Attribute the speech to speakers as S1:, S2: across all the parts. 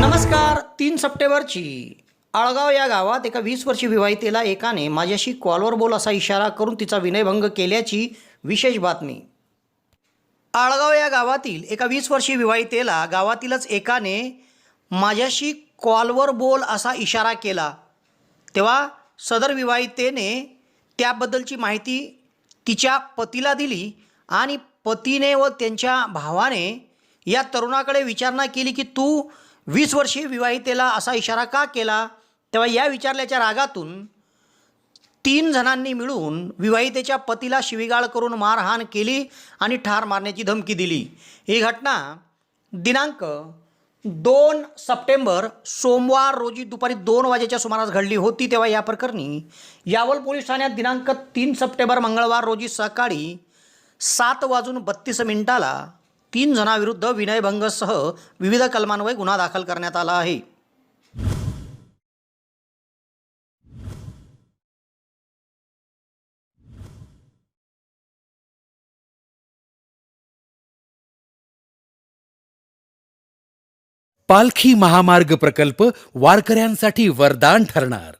S1: नमस्कार तीन सप्टेंबरची. आळगाव या गावात एका वीस वर्षी विवाहितेला एकाने माझ्याशी कॉलवर बोल असा इशारा करून तिचा विनयभंग केल्याची विशेष बातमी. आळगाव या गावातील एका वीस वर्षी विवाहितेला गावातीलच एकाने माझ्याशी कॉलवर बोल असा इशारा केला. तेव्हा सदर विवाहितेने त्याबद्दलची माहिती तिच्या पतीला दिली आणि पतीने व त्यांच्या भावाने या तरुणाकडे विचारणा केली की तू वीस वर्षीय विवाहितेला असा इशारा का केला? तेव्हा या विचारल्याच्या रागातून तीन जणांनी मिळून विवाहितेच्या पतीला शिवीगाळ करून मारहाण केली आणि ठार मारण्याची धमकी दिली. ही घटना दिनांक दोन सप्टेंबर सोमवार रोजी दुपारी दोन वाजेच्या सुमारास घडली होती तेव्हा या प्रकरणी यावल पोलीस ठाण्यात दिनांक तीन सप्टेंबर मंगळवार रोजी सकाळी सात वाजून बत्तीस मिनिटाला तीन जणांविरुद्ध विनयभंगसह विविध कलमांवर गुन्हा दाखल करण्यात आला आहे.
S2: पालखी महामार्ग प्रकल्प वारकऱ्यांसाठी वरदान ठरणार.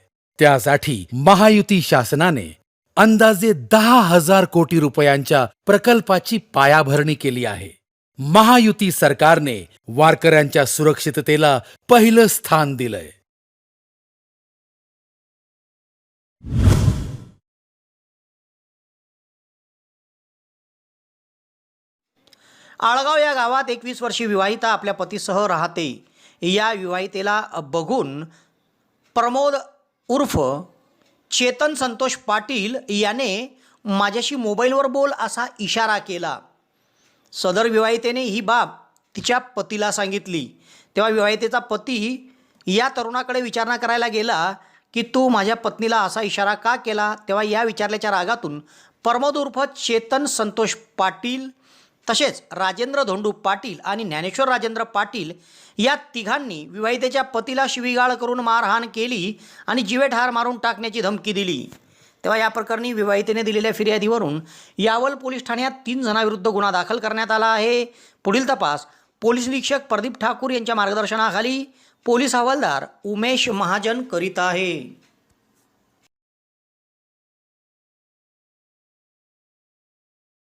S2: त्यासाठी महायुती शासनाने अंदाजे दहा हजार कोटी रुपयांच्या प्रकल्पाची पायाभरणी केली आहे. महायुती सरकारने वारकऱ्यांच्या सुरक्षिततेला पहिलं स्थान दिलंय.
S1: आळगाव या गावात एकवीस वर्षी विवाहिता आपल्या पतीसह राहते. या विवाहितेला बघून प्रमोद उर्फ चेतन संतोष पाटील याने माझ्याशी मोबाईलवर बोल असा इशारा केला. सदर विवाहितेने ही बाब तिच्या पतीला सांगितली. तेव्हा विवाहितेचा पती या तरुणाकडे विचारणा करायला गेला की तू माझ्या पत्नीला असा इशारा का केला? तेव्हा या विचारल्याच्या रागातून प्रमोद उर्फ चेतन संतोष पाटील तसेच राजेंद्र धोंडू पाटील आणि ज्ञानेश्वर राजेंद्र पाटील या तिघांनी विवाहितेच्या पतीला शिवीगाळ करून मारहाण केली आणि जिवेठार मारून टाकण्याची धमकी दिली. तेव्हा या प्रकरणी विवाहितेने दिलेल्या फिर्यादीवरून यावल पोलीस ठाण्यात तीन जणांविरुद्ध गुन्हा दाखल करण्यात आला आहे. पुढील तपास पोलीस निरीक्षक प्रदीप ठाकूर यांच्या मार्गदर्शनाखाली पोलीस हवालदार उमेश महाजन करीत आहे.